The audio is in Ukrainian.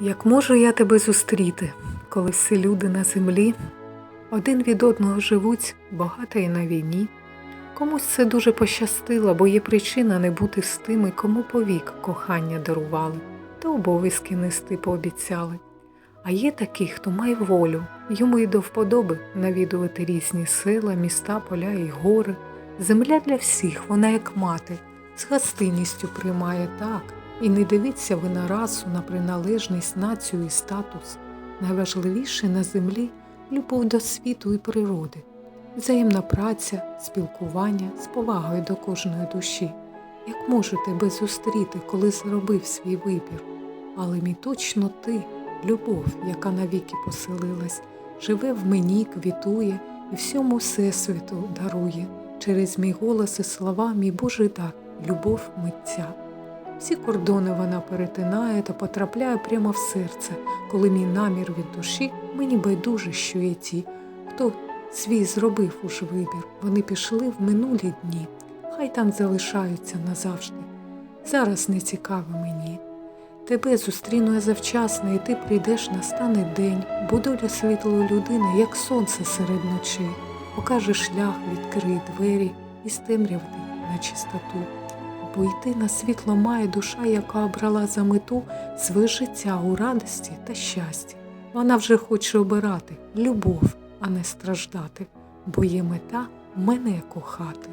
Як можу я тебе зустріти, коли всі люди на землі один від одного живуть багато і на війні? Комусь це дуже пощастило, бо є причина не бути з тими, кому повік кохання дарували, та обов'язки нести пообіцяли. А є такі, хто має волю, йому й до вподоби навідувати різні села, міста, поля і гори. Земля для всіх, вона як мати, з гостинністю приймає так, і не дивіться ви на расу, на приналежність, націю і статус. Найважливіше на землі любов до світу і природи, взаємна праця, спілкування з повагою до кожної душі. Як можу тебе зустріти, коли зробив свій вибір? Але мій точно ти, любов, яка навіки поселилась, живе в мені, квітує і всьому всесвіту дарує. Через мій голос і слова, мій Божий дар, любов митця. Всі кордони вона перетинає та потрапляє прямо в серце, коли мій намір від душі мені байдуже, що є ті, хто свій зробив уж вибір. Вони пішли в минулі дні, хай там залишаються назавжди. Зараз не цікаво мені. Тебе зустріну я завчасно, і ти прийдеш настане день, бо доля світлої людини, як сонце серед ночі, покаже шлях, відкриє двері і з на чистоту бо йти на світло має душа, яка обрала за мету своє життя у радості та щасті. Вона вже хоче обирати любов, а не страждати, бо є мета мене кохати.